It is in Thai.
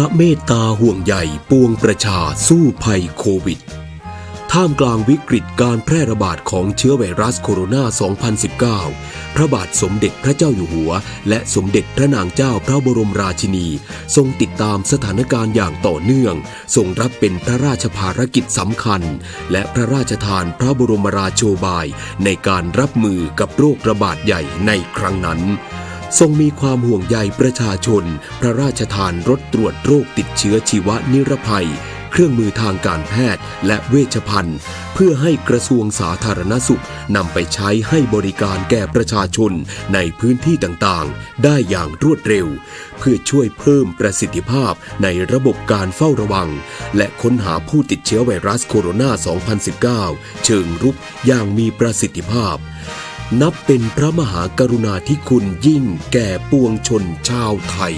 ระเมตตาห่วงใยปวงประชาสู้ภัยโควิด ท่ามกลางวิกฤตการแพร่ระบาดของเชื้อไวรัสโคโรนา 2019 พระบาทสมเด็จพระเจ้าอยู่หัว และสมเด็จพระนางเจ้าพระบรมราชินี ทรงติดตามสถานการณ์อย่างต่อเนื่อง ทรงรับเป็นพระราชภารกิจสำคัญ และพระราชทานพระบรมราโชบายในการรับมือกับโรคระบาดใหญ่ในครั้งนั้น ทรงมีความห่วงใยประชาชน พระราชทานรถตรวจโรคติดเชื้อชีวนิรภัย เครื่องมือทางการแพทย์และเวชภัณฑ์ เพื่อให้กระทรวงสาธารณสุขนำไปใช้ให้บริการแก่ประชาชนในพื้นที่ต่างๆ ได้อย่างรวดเร็ว เพื่อช่วยเพิ่มประสิทธิภาพในระบบการเฝ้าระวัง และค้นหาผู้ติดเชื้อไวรัสโคโรนา 2019 เชิงรุกอย่างมีประสิทธิภาพ นับเป็นพระมหากรุณาธิคุณยิ่งแก่ปวงชนชาวไทย